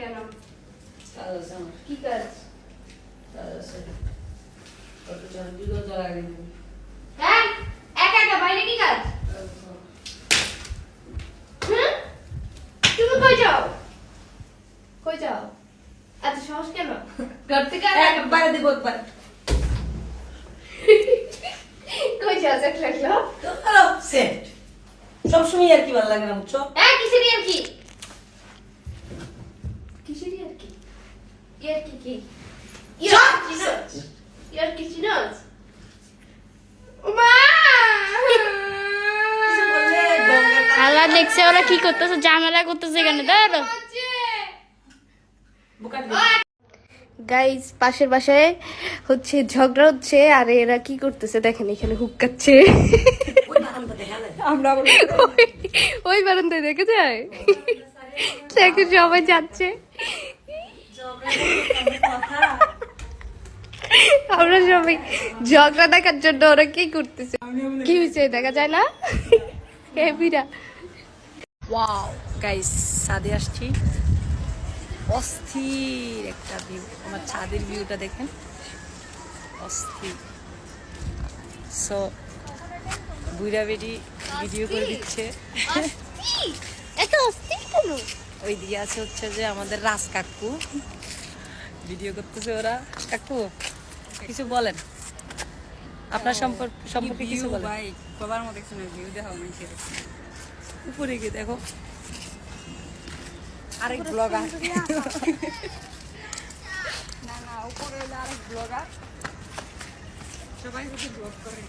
কেন? কাজ আছে। আমার কি কাজ কাজ আছে কত চার বিগত লাগে হ্যাঁ একা একা বাইরে কি কাজ? তুমি কই যাও? কই যাও? এত সাহস কেন? ঘর থেকে একবারে দিব একবার। কই যাও দেখ লাগল। তো সেট। সবসময় আর কি ভালো লাগে না বুঝছ? হ্যাঁ কিসেরই আর কি কিসেরই আর কি গঙ্গা আল্লাহ দেখছে ওরা কি করতেছে ঝামেলা করতেছে এখানে দাঁড়ো বুকা গাইস পাশের বাসায় হচ্ছে ঝগড়া হচ্ছে আর এরা কি করতেছে দেখেন এখানে হুক্কাচ্ছে আমরা ওই- বারান্দায় দেখে যায়। দেখে সবাই যাচ্ছে। আমরা সবাই ঝগড়া দেখার জন্য ওরা কি করতেছে? কি হয়েছে? দেখা যায় না? হেবিরা ওয়াও গাইস ছাদে আসছি। অস্থির একটা ভিউ আমার ছাদের ভিউটা দেখেন। অস্থির। সো বেডি ভিডিও করে দিচ্ছে। এত অস্থির কেন? ওই দিকে আছে হচ্ছে যে আমাদের রাজ কাকু। ভিডিও করতেছে ওরা। কাকু কিছু বলেন। আপনার সম্পর্ক সম্পর্কে কিছু বলেন। ভাই কবার মতো কিছু ভিউ দেখাও মানুষের উপরে গিয়ে দেখো। আরেক ব্লগার না না উপরে হলে আরেক ব্লগার সবাই যদি ব্লগ করে।